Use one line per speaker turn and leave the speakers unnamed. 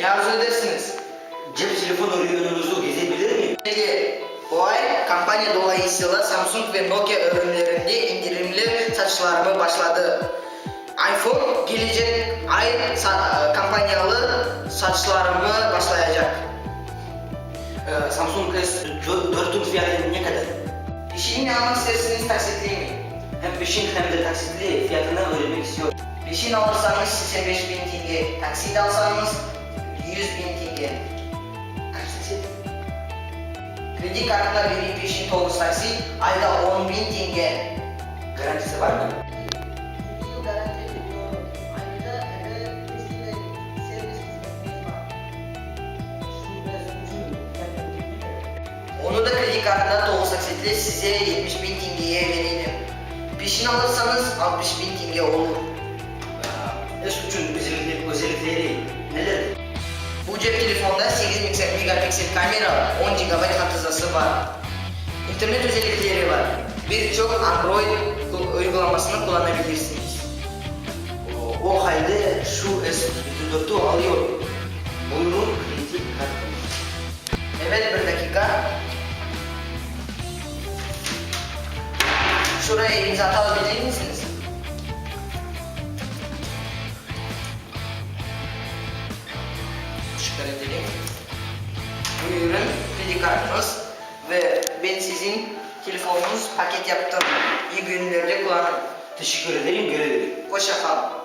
ne arzu edersiniz?
Cep telefonu reyonumuzu gezebilir miyim?
Peki, bu ay kampanya dolayısıyla Samsung ve Nokia ürünlerinde indirimli satışlarımı başladı. iPhone gelecek ay sa- kampanyalı satışlarımı başlayacak.
Ee, Samsung S4'ün fiyatı ne kadar?
İşini almak isterseniz taksitli mi?
Hem peşin hem de taksitli fiyatını öğrenmek istiyorum.
Peşin alırsanız 85 bin tenge, taksit alsanız 100 bin. Taksit. Kredi kartına verip peşin tolus taksi ayda 10 bin tenge.
Garantisi var mı?
Onu da kredi kartına taksitle size 70 bin tengeye verelim. Peşin alırsanız 60 bin tenge olur. Cep telefonda 8 megapiksel kamera, 10 GB hafızası var. İnternet özellikleri var. Birçok Android uygulamasını kullanabilirsiniz.
O, halde şu S4'ü alıyorum. Buyurun kredi kartı.
Evet bir dakika. Şuraya imza atabilir misiniz? Çıkarabilirim. Buyurun kredi kartınız ve ben sizin telefonunuz paket yaptım. İyi günlerde kullanın.
Teşekkür ederim, görebilirim.
Hoşça kalın.